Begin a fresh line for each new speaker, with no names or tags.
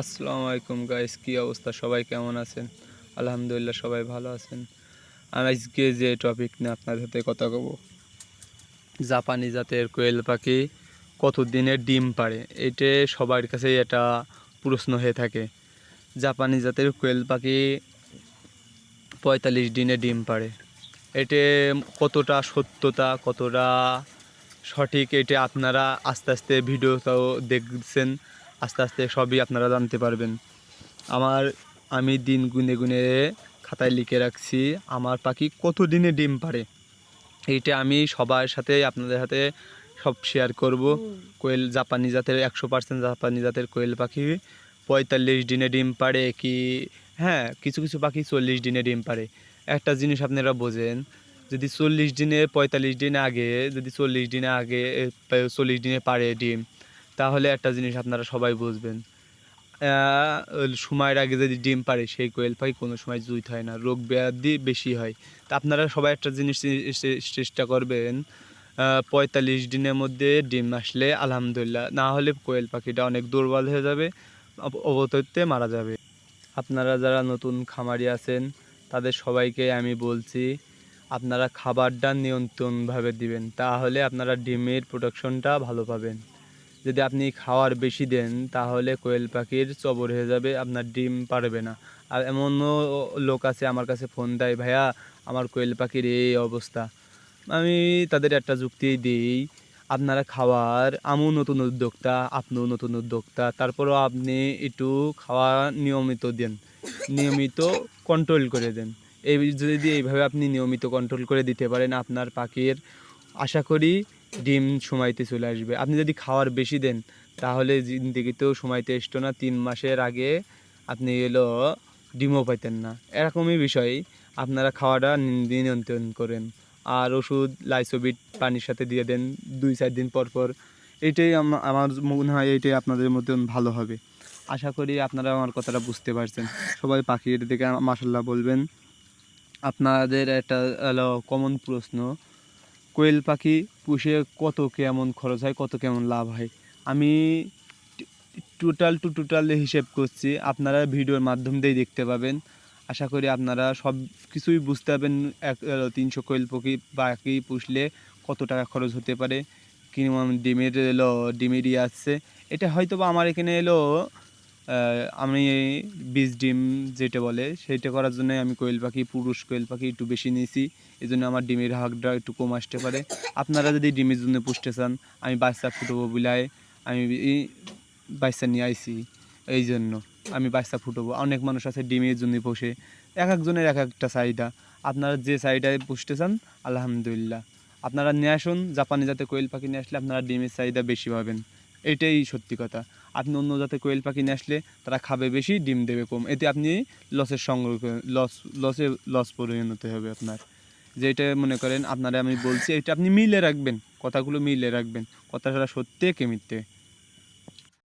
আসসালামু আলাইকুম গাইস কী অবস্থা? সবাই কেমন আছেন? আলহামদুলিল্লাহ সবাই ভালো আছেন। আমি আজকে যে টপিক নিয়ে আপনার সাথে কথা কব জাপানি জাতের কোয়েল পাখি কত দিনে ডিম পাড়ে? এটা সবার কাছেই এটা প্রশ্ন হয়ে থাকে। জাপানি জাতের কোয়েল পাখি পঁয়তাল্লিশ দিনে ডিম পাড়ে। এতে কতটা সত্যতা, কতটা সঠিক, এটা আপনারা আস্তে আস্তে ভিডিওটাও দেখছেন। আস্তে আস্তে সবই আপনারা জানতে পারবেন। আমার আমি দিন গুনে গুনে খাতায় লিখে রাখছি আমার পাখি কত দিনে ডিম পারে এইটা আমি সবার সাথে আপনাদের সাথে সব শেয়ার করব। কোয়েল জাপানি জাতের একশো পার্সেন্ট জাপানি জাতের কোয়েল পাখি পঁয়তাল্লিশ দিনে ডিম পারে কি হ্যাঁ কিছু কিছু পাখি চল্লিশ দিনে ডিম পারে একটা জিনিস আপনারা বোঝেন যদি চল্লিশ দিনে পঁয়তাল্লিশ দিন আগে যদি চল্লিশ দিনে আগে চল্লিশ দিনে পারে ডিম তাহলে একটা জিনিস আপনারা সবাই বুঝবেন। সময়ের আগে যদি ডিম পারে সেই কোয়েল পাখি কোনো সময় জুইত হয় না, রোগ ব্যাধি বেশি হয়। তা আপনারা সবাই একটা জিনিস চেষ্টা করবেন পঁয়তাল্লিশ দিনের মধ্যে ডিম আসলে আলহামদুলিল্লাহ, না হলে কোয়েল পাখিটা অনেক দুর্বল হয়ে যাবে, অব- অবতরতে মারা যাবে। আপনারা যারা নতুন খামারি আছেন, তাদের সবাইকে আমি বলছি, আপনারা খাবারটা নিয়ন্ত্রণভাবে দিবেন, তাহলে আপনারা ডিমের প্রোডাকশনটা ভালো পাবেন। যদি আপনি খাওয়ার বেশি দেন, তাহলে কোয়েল পাখির চবর হয়ে যাবে, আপনার ডিম পারবে না। আর এমনও লোক আছে আমার কাছে ফোন দেয়, ভাইয়া, আমার কোয়েল পাখির এই অবস্থা। আমি তাদের একটা যুক্তি দিই, আপনারা খাওয়ার, আমিও নতুন উদ্যোক্তা, আপনিও নতুন উদ্যোক্তা, তারপরও আপনি একটু খাওয়া নিয়মিত দেন, নিয়মিত কন্ট্রোল করে দেন। এই যদি এইভাবে আপনি নিয়মিত কন্ট্রোল করে দিতে পারেন, আপনার পাখির, আশা করি ডিম সময়তে চলে আসবে। আপনি যদি খাওয়ার বেশি দেন, তাহলে জিন্দিগিতেও সময়তে আসতো না। তিন মাসের আগে আপনি এলো, ডিমও পাইতেন না। এরকমই বিষয়। আপনারা খাওয়াটা নিয়ন্ত্রণ করেন। আর ওষুধ, লাইসোবিট, পানির সাথে দিয়ে দেন দুই, চার দিন পর পর। এটাই আম- আমার মনে হয় এইটাই আপনাদের মতন ভালো হবে। আশা করি আপনারা আমার কথাটা বুঝতে পারছেন। সবাই পাখির দিকে মাসাল্লাহ বলবেন। আপনাদের একটা কমন প্রশ্ন। কোয়েল পাখি পুষে কত কেমন খরচ হয়, কত কেমন লাভ হয়? আমি টোটাল টু টোটাল হিসেব করছি, আপনারা ভিডিওর মাধ্যম দিয়েই দেখতে পাবেন। আশা করি আপনারা সব কিছুই বুঝতে পারবেন, এক তিনশো কোয়েল পাখি পাখি পুষলে কত টাকা খরচ হতে পারে। কীরকম ডিমের এলো ডিমের ইয়ে আসছে এটা হয়তো বা আমার এখানে এলো আমি বীজ ডিম যেটা বলে, সেইটা করার জন্য আমি কোয়েল পাখি, পুরুষ কোয়েল পাখি একটু বেশি নিয়েছি। এই জন্য আমার ডিমের হাঁকটা একটু কম আসতে পারে। আপনারা যদি ডিমের জন্য পুষতে চান, আমি বাচ্চা ফুটবো বিলায়, আমি বাচ্চা নিয়ে আইছি। এই জন্য আমি বাচ্চা ফুটবো। অনেক মানুষ আছে ডিমের জন্য পোষে। এক একজনের এক একটা চাহিদা। আপনারা যে চাহিদায় পুষতে চান, আলহামদুলিল্লাহ। আপনারা নিয়ে আসুন, জাপানি যাতে কোয়েল পাখি নিয়ে আসলে আপনারা ডিমের চাহিদা বেশি পাবেন। এটাই সত্যি কথা। আপনি অন্য জাতের কোয়েল পাখি নিয়ে আসলে তারা খাবে বেশি, ডিম দেবে কম। এতে আপনি লসের সংগ্রহ লস লসে লস পরিণত হবে আপনার। যে এটা মনে করেন, আপনারা আমি বলছি, এটা আপনি মিলে রাখবেন, কথাগুলো মিলে রাখবেন। কথাটা সত্যি কে মিথ্যে।